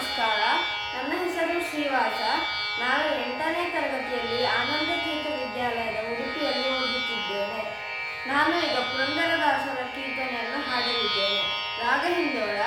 ನಮಸ್ಕಾರ. ನನ್ನ ಹೆಸರು ಶ್ರೀವಾಸ. ನಾನು ಎಂಟನೇ ತರಗತಿಯಲ್ಲಿ ಆನಂದ ತೀರ್ಥ ವಿದ್ಯಾಲಯದ ಉಡುಪಿಯಲ್ಲಿ ಓದುತ್ತಿದ್ದೇನೆ. ನಾನು ಈಗ ಪುರಂದರದಾಸರ ಕೀರ್ತನೆಯನ್ನು ಹಾಡಲಿದ್ದೇನೆ. ರಾಗ ಹಿಂದೋಳ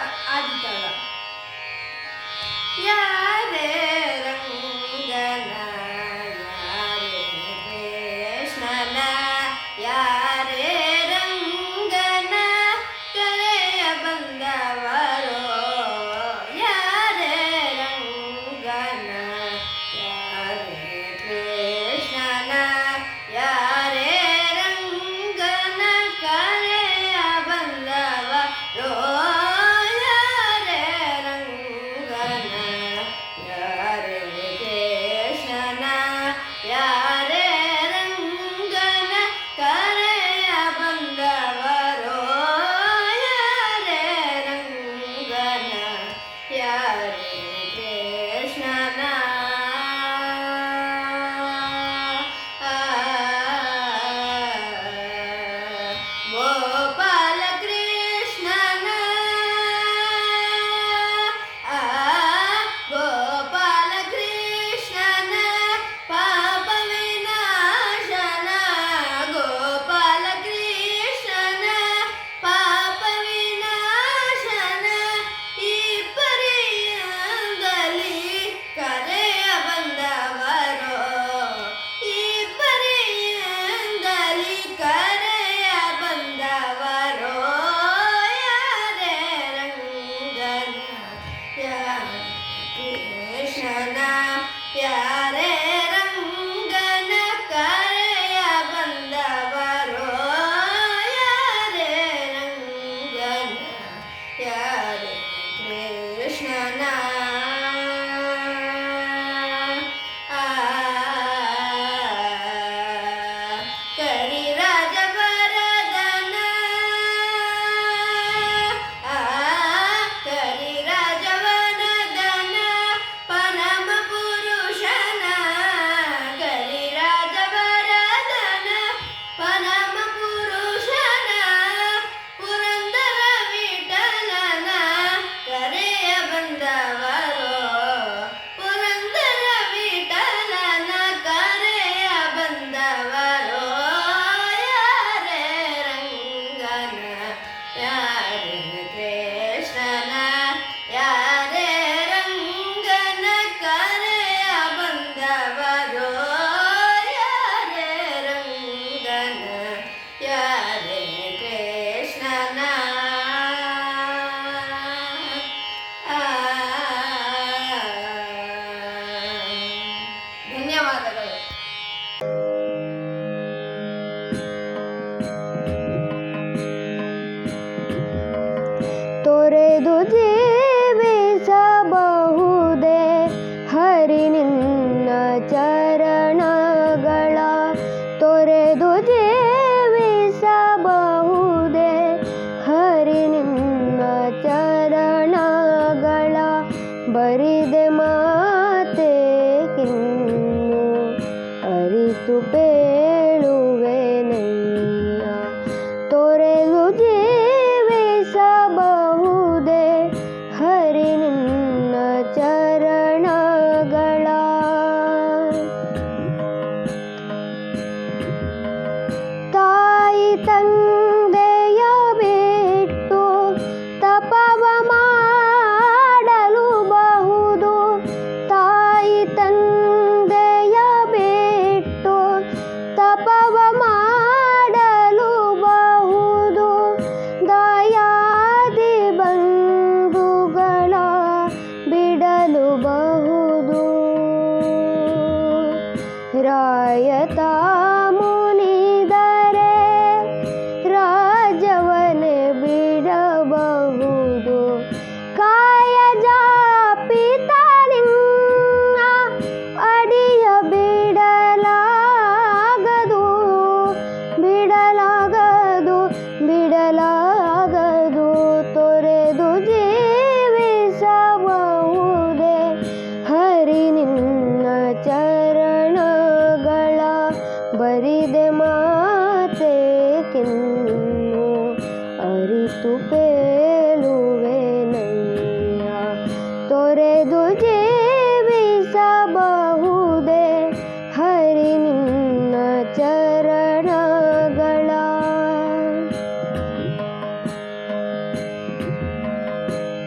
করে দুধ 짠!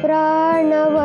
प्राणव